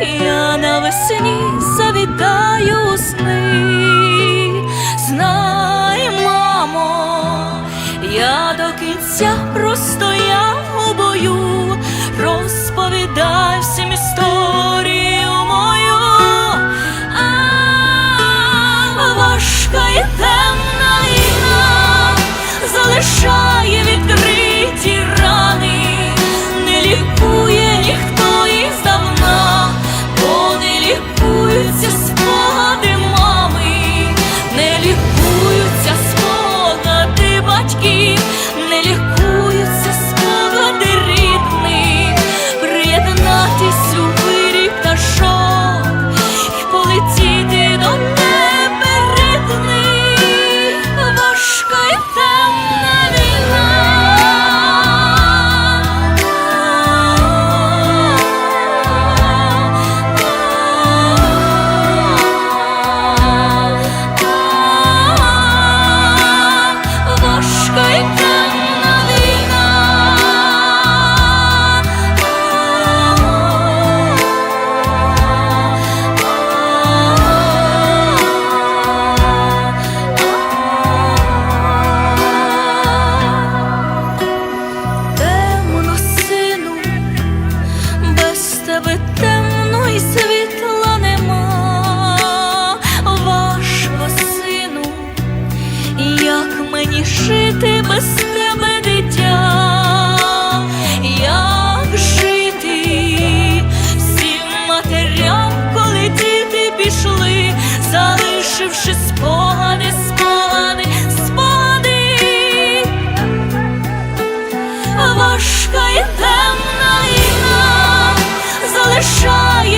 я навесні завітаю у сни. Знай, мамо, я до кінця простояв у бою, розповідай всім історію мою, а, важка і темна іна, залишає відкриті рани, не лікує. Важка і темна війна залишає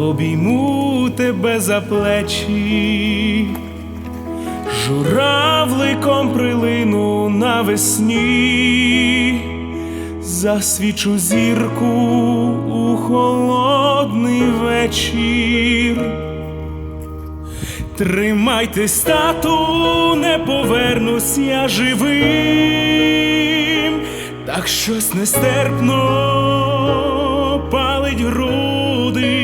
Обійму тебе за плечі, журавликом прилину навесні, засвічу зірку у холодний вечір. Тримайтесь, тату, не повернусь я живим, так щось нестерпно палить груди.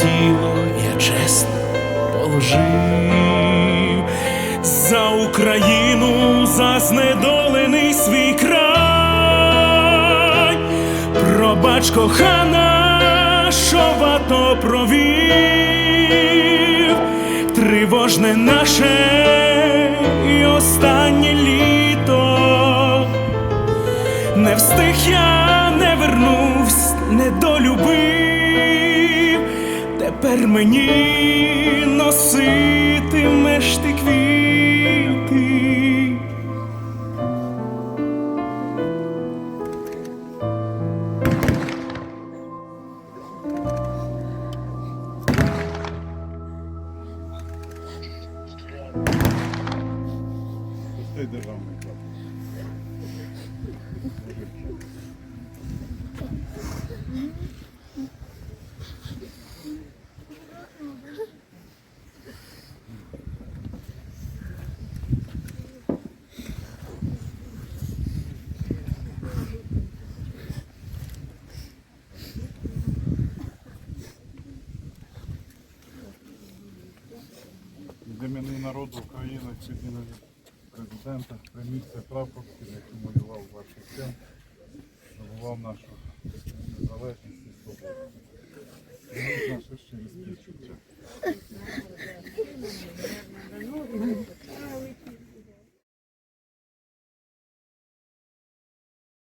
тіло я чесно положив за Україну, за знедолений свій край, пробач кохана, що в провів, тривожне наше і останнє літо. Не встиг я, не вернувсь, не долюбив. Тепер мені носитимеш ти квіти. Пустий імені народу України від президента приміг цей який малював ваше життя, здобував нашу незалежність і свободу. І наші щирі співчуття. Ну,